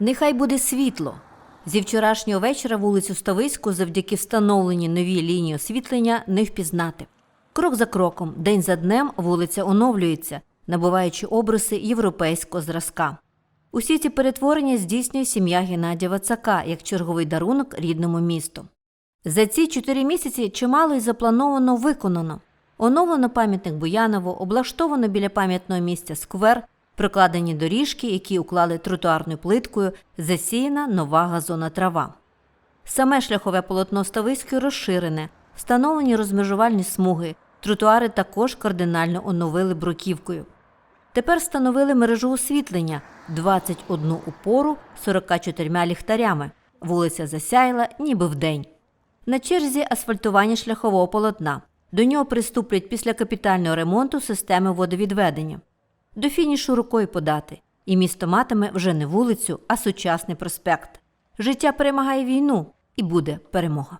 Нехай буде світло. Зі вчорашнього вечора вулицю Ставиську завдяки встановленій новій лінії освітлення не впізнати. Крок за кроком, день за днем вулиця оновлюється, набуваючи обриси європейського зразка. Усі ці перетворення здійснює сім'я Геннадія Вацака як черговий дарунок рідному місту. За ці чотири місяці чимало й заплановано виконано. Оновлено пам'ятник Буянову, облаштовано біля пам'ятного місця сквер, прокладені доріжки, які уклали тротуарною плиткою, засіяна нова газона трава. Саме шляхове полотно Стависької розширене, встановлені розмежувальні смуги, тротуари також кардинально оновили бруківкою. Тепер встановили мережу освітлення 21 упору 44 ліхтарями. Вулиця засяяла ніби вдень. На черзі асфальтування шляхового полотна. До нього приступлять після капітального ремонту системи водовідведення. До фінішу рукою подати, і місто матиме вже не вулицю, а сучасний проспект. Життя перемагає війну і буде перемога.